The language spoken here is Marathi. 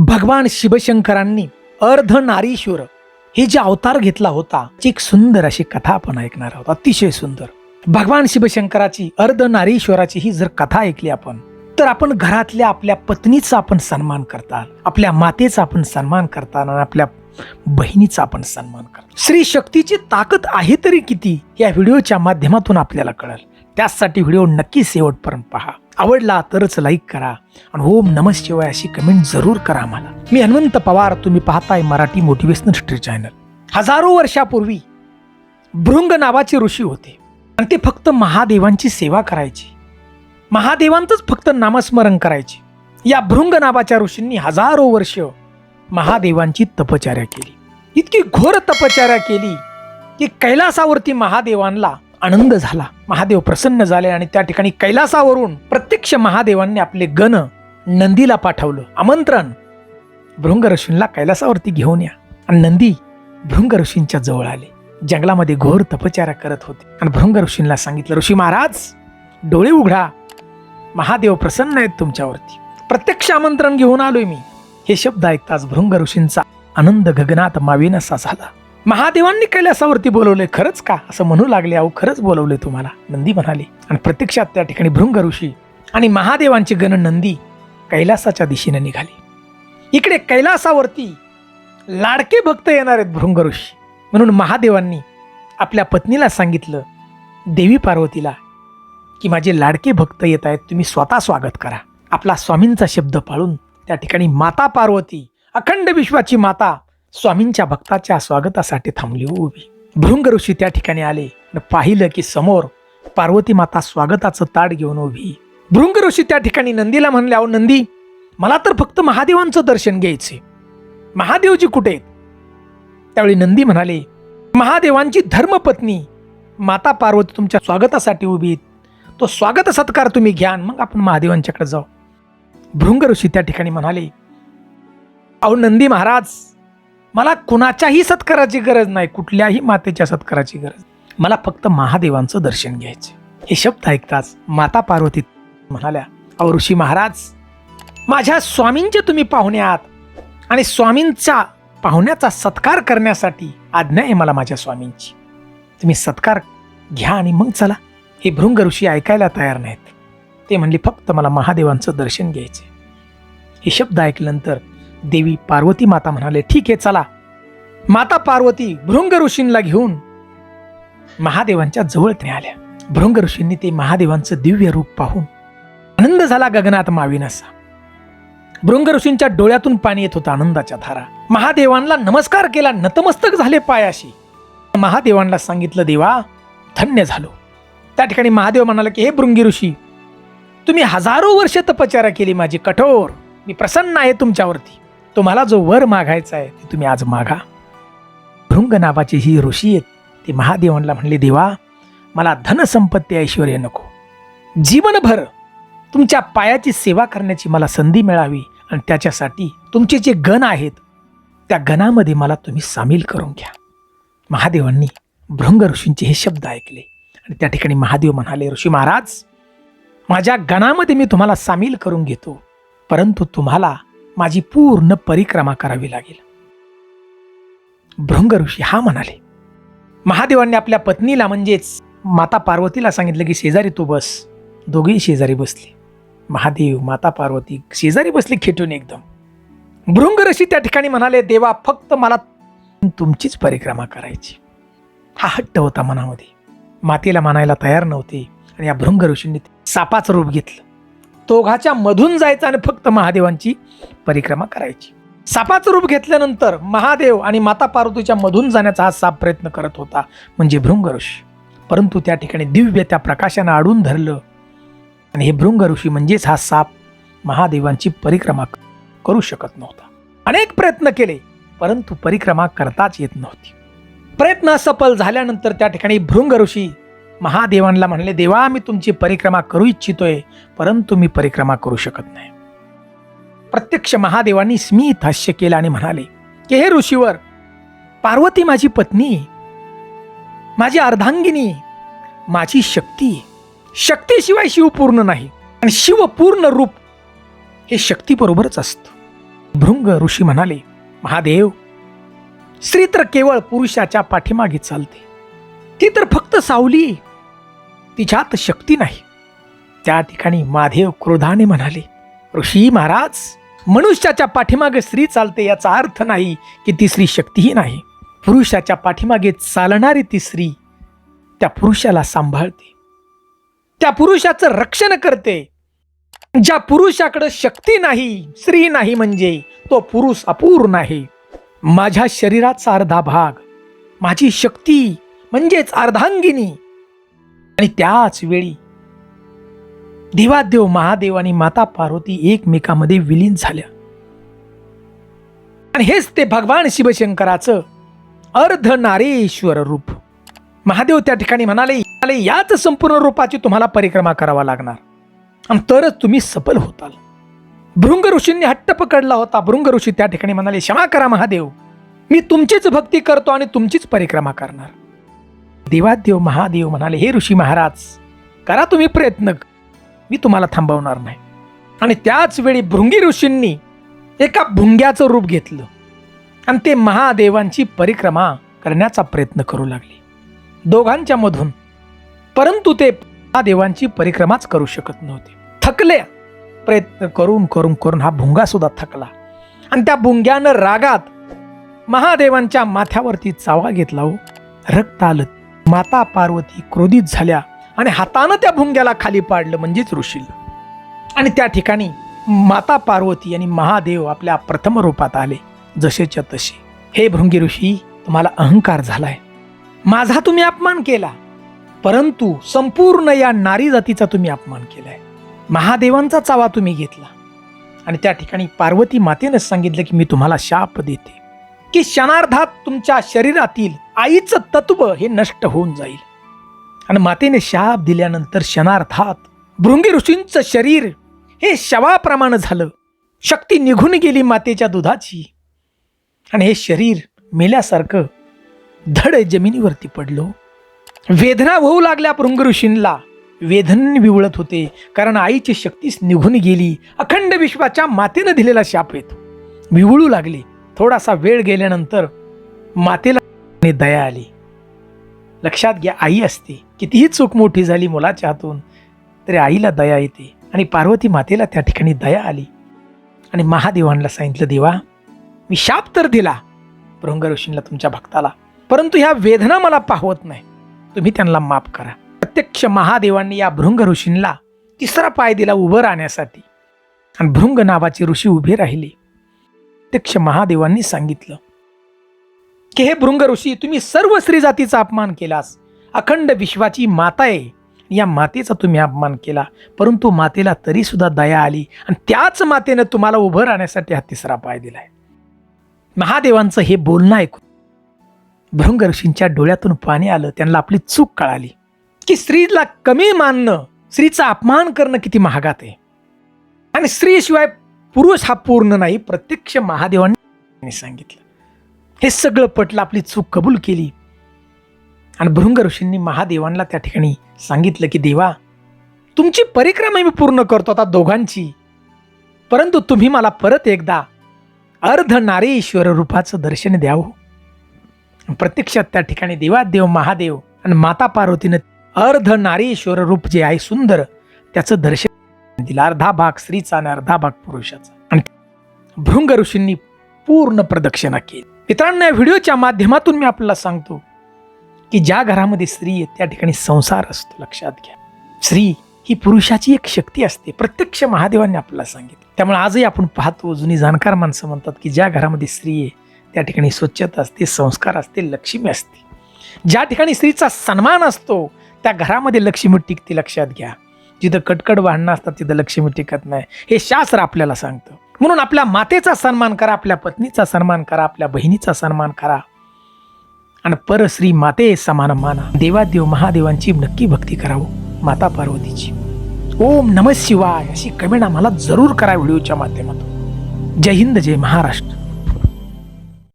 भगवान शिवशंकरांनी अर्ध नारीश्वर हे जे अवतार घेतला होता ती एक सुंदर अशी कथा आपण ऐकणार आहोत. अतिशय सुंदर. भगवान शिवशंकराची अर्ध नारीश्वराची ही जर कथा ऐकली आपण तर आपण घरातल्या आपल्या पत्नीचा आपण सन्मान करता आपल्या मातेचा आपण सन्मान करता आणि आपल्या बहिणीचा आपण सन्मान करता श्री शक्तीची ताकद आहे तरी किती या व्हिडिओच्या माध्यमातून आपल्याला कळेल. त्यासाठी व्हिडिओ नक्की शेवटपर्यंत पहा. आवडला तरच लाईक करा. आणि ओम नम शिवाय अशी कमेंट जरूर करा आम्हाला. मी हनुमंत पवार तुम्ही पाहताय मराठी मोटिवेशनल स्ट्री चॅनल हजारो वर्षापूर्वी भृंग नावाचे ऋषी होते. आणि ते फक्त महादेवांची सेवा करायचे. महादेवांचंच फक्त नामस्मरण करायचे. या भृंग नावाच्या ऋषींनी हजारो वर्ष महादेवांची तपचार्या केली. इतकी घोर तपचार्या केली की कैलासावरती महादेवांना आनंद झाला. महादेव प्रसन्न झाले आणि त्या ठिकाणी कैलासावरून प्रत्यक्ष महादेवांनी आपले गण नंदीला पाठवलं. आमंत्रण भृंग ऋषींना कैलासावरती घेऊन या. आणि नंदी भृंग ऋषींच्या जवळ आले. जंगलामध्ये घोर तपचार्या करत होते. आणि भृंग ऋषींना सांगितलं ऋषी महाराज डोळे उघडा. महादेव प्रसन्न आहेत तुमच्यावरती. प्रत्यक्ष आमंत्रण घेऊन आलोय मी. हे शब्द ऐकताच भृंग ऋषींचा आनंद गगनात माविनसा झाला. महादेवांनी कैलासावरती बोलवले खरंच का? असं म्हणू लागले अहो खरंच बोलवले तुम्हाला नंदी म्हणाले. आणि प्रत्यक्षात त्या ठिकाणी भृंग ऋषी आणि महादेवांची गण नंदी कैलासाच्या दिशेने निघाली. इकडे कैलासावरती लाडके भक्त येणार आहेत भृंग ऋषी. म्हणून महादेवांनी आपल्या पत्नीला सांगितलं देवी पार्वतीला की माझे लाडके भक्त येत आहेत तुम्ही स्वतः स्वागत करा. आपला स्वामींचा शब्द पाळून त्या ठिकाणी माता पार्वती अखंड विश्वाची माता स्वामींच्या भक्ताच्या स्वागतासाठी थांबली उभी. भृंग ऋषी त्या ठिकाणी आले आणि पाहिलं की समोर पार्वती माता स्वागताचं ताट घेऊन उभी. भृंग ऋषी त्या ठिकाणी नंदीला म्हणले अहो नंदी मला तर फक्त महादेवांचं दर्शन घ्यायचे महादेवजी कुठे आहेत? त्यावेळी नंदी म्हणाले महादेवांची धर्मपत्नी माता पार्वती तुमच्या स्वागतासाठी उभी तो स्वागत सत्कार तुम्ही घ्या मग आपण महादेवांच्याकडे जाऊ. भृंग ऋषी त्या ठिकाणी म्हणाले अहो नंदी महाराज मला कुणाच्याही सत्काराची गरज नाही कुठल्याही मातेच्या सत्काराची गरज. मला फक्त महादेवांचं दर्शन घ्यायचे हे शब्द ऐकताच माता पार्वती म्हणाल्या अव ऋषी महाराज माझ्या स्वामींचे तुम्ही पाहुणे आहात आणि स्वामींचा पाहुण्याचा सत्कार करण्यासाठी आज्ञा आहे मला माझ्या स्वामींची. तुम्ही सत्कार घ्या आणि मग चला. हे भृंग ऋषी ऐकायला तयार नाहीत. ते म्हणले फक्त मला महादेवांचं दर्शन घ्यायचे हे शब्द ऐकल्यानंतर देवी पार्वती माता म्हणाले ठीक आहे चला. माता पार्वती भृंग ऋषींना घेऊन महादेवांच्या जवळ ते आल्या. भृंग ऋषींनी ते महादेवांचं दिव्य रूप पाहून आनंद झाला गगनात माविनसा भृंग ऋषींच्या डोळ्यातून पाणी येत होतं आनंदाच्या धारा. महादेवांना नमस्कार केला नतमस्तक झाले पायाशी. महादेवांना सांगितलं देवा धन्य झालो. त्या ठिकाणी महादेव म्हणाला की हे भृंगी ऋषी तुम्ही हजारो वर्ष तपचारा केली माझी कठोर. मी प्रसन्न आहे तुमच्यावरती. तुम्हाला जो वर मागायचा आहे ते तुम्ही आज मागा. भृंग नावाची ही ऋषी आहेत ते महादेवांना म्हणले देवा मला धनसंपत्ती ऐश्वर नको. जीवनभर तुमच्या पायाची सेवा करण्याची मला संधी मिळावी आणि त्याच्यासाठी तुमचे जे गण आहेत त्या गणामध्ये मला तुम्ही सामील करून घ्या. महादेवांनी भृंग ऋषींचे हे शब्द ऐकले आणि त्या ठिकाणी महादेव म्हणाले ऋषी महाराज माझ्या गणामध्ये मी तुम्हाला सामील करून घेतो परंतु तुम्हाला माझी पूर्ण परिक्रमा करावी लागेल. भृंग ऋषी हा म्हणाले महादेवांनी आपल्या पत्नीला म्हणजेच माता पार्वतीला सांगितलं की शेजारी तू बस. दोघेही शेजारी बसले. महादेव माता पार्वती शेजारी बसली खेटून एकदम. भृंग ऋषी त्या ठिकाणी म्हणाले देवा फक्त मला तुमचीच परिक्रमा करायची. हा हट्ट होता मनामध्ये. मातेला मानायला तयार नव्हते आणि या भृंग ऋषींनी सापाचं रूप घेतलं. दोघाच्या मधून जायचं आणि फक्त महादेवांची परिक्रमा करायची. सापाचं रूप घेतल्यानंतर महादेव आणि माता पार्वतीच्या मधून जाण्याचा हा साप प्रयत्न करत होता म्हणजे भृंग ऋषी परंतु त्या ठिकाणी दिव्य त्या प्रकाशानं आडून धरलं. आणि हे भृंग ऋषी म्हणजेच हा साप महादेवांची परिक्रमा करू शकत नव्हता. अनेक प्रयत्न केले परंतु परिक्रमा करताच येत नव्हती. प्रयत्न सफल झाल्यानंतर त्या ठिकाणी भृंग ऋषी महादेवांना म्हणले देवा मी तुमची परिक्रमा करू इच्छितोय परंतु मी परिक्रमा करू शकत नाही. प्रत्यक्ष महादेवांनी स्मित हास्य केलं आणि म्हणाले की हे ऋषीवर पार्वती माझी पत्नी माझी अर्धांगिनी माझी शक्ती शक्तीशिवाय शिव पूर्ण नाही आणि शिव पूर्ण रूप हे शक्तीबरोबरच असतं. भृंग ऋषी म्हणाले महादेव स्त्री तर केवळ पुरुषाच्या पाठीमागे चालते. ती तर फक्त सावली तिच्यात शक्ती नाही. त्या ठिकाणी माधेव क्रोधाने म्हणाले ऋषी महाराज मनुष्याच्या पाठीमागे स्त्री चालते याचा अर्थ नाही की ती स्त्री शक्तीही नाही. पुरुषाच्या पाठीमागे चालणारी ती स्त्री त्या पुरुषाला सांभाळते. त्या पुरुषाचं रक्षण करते. ज्या पुरुषाकडे शक्ती नाही स्त्री नाही म्हणजे तो पुरुष अपूर्ण आहे. माझ्या शरीराचा अर्धा भाग माझी शक्ती म्हणजेच अर्धांगिनी आणि त्याच वेळी देवादेव महादेव आणि माता पार्वती एकमेकामध्ये विलीन झाल्या. आणि हेच ते भगवान शिवशंकराचं अर्ध नारेश्वर रूप. महादेव त्या ठिकाणी म्हणाले याच संपूर्ण रूपाची तुम्हाला परिक्रमा करावा लागणार. आणि तरच तुम्ही सफल होताल. भृंग ऋषींनी हट्ट पकडला होता. भृंग ऋषी त्या ठिकाणी म्हणाले क्षमा करा महादेव. मी तुमचीच भक्ती करतो आणि तुमचीच परिक्रमा करणार. देवादेव महादेव म्हणाले हे ऋषी महाराज करा तुम्ही प्रयत्न. मी तुम्हाला थांबवणार नाही. आणि त्याच वेळी भृंगी ऋषींनी एका भुंग्याचं रूप घेतलं. आणि ते महादेवांची परिक्रमा करण्याचा प्रयत्न करू लागले. दोघांच्या मधून परंतु ते महादेवांची परिक्रमाच करू शकत नव्हते. थकले प्रयत्न करून करून करून हा भुंगा सुद्धा थकला. आणि त्या भुंग्यानं रागात महादेवांच्या माथ्यावरती चावा घेतला हो. रक्त आलं. माता पार्वती क्रोधित झाल्या आणि हातानं त्या भुंग्याला खाली पाडलं म्हणजेच ऋषीला. आणि त्या ठिकाणी माता पार्वती आणि महादेव आपल्या प्रथम रूपात आले जसेच्या तसे. हे भृंगी ऋषी तुम्हाला अहंकार झालाय. माझा तुम्ही अपमान केला परंतु संपूर्ण या नारी जातीचा तुम्ही अपमान केलाय. महादेवांचा चावा तुम्ही घेतला. आणि त्या ठिकाणी पार्वती मातेनं सांगितलं की मी तुम्हाला शाप देते. की क्षणार्धात तुमच्या शरीरातील आईचं तत्व हे नष्ट होऊन जाईल. आणि मातेने शाप दिल्यानंतर क्षणार्धात भृंगी ऋषींचं शरीर हे शवाप्रमाणे झालं. शक्ती निघून गेली मातेच्या दुधाची. आणि हे शरीर मेल्यासारखं धड जमिनीवरती पडलो. वेदना होऊ लागल्या भृंग ऋषींना. वेदन विवळत होते. कारण आईची शक्तीच निघून गेली. अखंड विश्वाच्या मातेनं दिलेला शाप येतो विवळू लागले. थोडासा वेळ गेल्यानंतर मातेला दया आली. लक्षात घ्या आई असते. कितीही चूक मोठी झाली मुलाच्या हातून तरी आईला दया येते. आणि पार्वती मातेला त्या ठिकाणी दया आली. आणि महादेवांना सांगितलं देवा मी शाप तर दिला भृंग ऋषींना तुमच्या भक्ताला परंतु ह्या वेदना मला पाहवत नाही. तुम्ही त्यांना माफ करा. प्रत्यक्ष महादेवांनी या भृंग ऋषींना तिसरा पाय दिला उभं राहण्यासाठी. आणि भृंग नावाचे ऋषी उभे राहिले. प्रत्यक्ष महादेवांनी सांगितलं. की हे भृंग ऋषी तुम्ही सर्व स्त्री जातीचा अपमान केलास. अखंड विश्वाची माता आहे. या मातेचा तुम्ही अपमान केला. परंतु मातेला तरी सुद्धा दया आली आणि त्याच मातेनं तुम्हाला उभं राहण्यासाठी हा तिसरा पाय दिलाय. महादेवांचं हे बोलणं ऐकून भृंग ऋषींच्या डोळ्यातून पाणी आलं. त्यांना आपली चूक कळाली. की स्त्रीला कमी मानणं स्त्रीचा अपमान करणं किती महागात आहे. आणि स्त्रीशिवाय पुरुष हा पूर्ण नाही प्रत्यक्ष महादेवांनी सांगितलं. हे सगळं पटलं आपली चूक कबूल केली. आणि भृंग ऋषींनी महादेवांना त्या ठिकाणी सांगितलं की देवा तुमची परिक्रमा मी पूर्ण करतो आता दोघांची. परंतु तुम्ही मला परत एकदा अर्ध नारेश्वर रूपाचं दर्शन द्यावं. प्रत्यक्षात त्या ठिकाणी देवादेव महादेव आणि माता पार्वतीनं अर्ध नारीश्वर रूप जे आहे सुंदर त्याचं दर्शन दिलं अर्धा भाग स्त्रीचा आणि अर्धा भाग पुरुषाचा. आणि भृंग ऋषींनी पूर्ण प्रदक्षिणा केली. मित्रांनो या व्हिडिओच्या माध्यमातून मी आपल्याला सांगतो की ज्या घरामध्ये स्त्री आहे त्या ठिकाणी संसार असतो. लक्षात घ्या. स्त्री ही पुरुषाची एक शक्ती असते. प्रत्यक्ष महादेवांनी आपल्याला सांगितलं. त्यामुळे आजही आपण पाहतो जुनी जाणकार माणसं म्हणतात की ज्या घरामध्ये स्त्री आहे त्या ठिकाणी स्वच्छता असते संस्कार असते लक्ष्मी असते. ज्या ठिकाणी स्त्रीचा सन्मान असतो त्या घरामध्ये लक्ष्मी टिकते लक्षात घ्या. जिथं कटकट भांडणं असतात तिथं लक्ष्मी टिकत नाही. हे शास्त्र आपल्याला सांगतं. म्हणून आपल्या मातेचा सन्मान करा आपल्या पत्नीचा सन्मान करा आपल्या बहिणीचा सन्मान करा. आणि परश्री माते समान माना. देवादेव महादेवांची नक्की भक्ती करावं. माता पार्वतीची. ओम नम शिवाय अशी कमेंट आम्हाला जरूर करा व्हिडिओच्या माध्यमातून. जय हिंद जय महाराष्ट्र.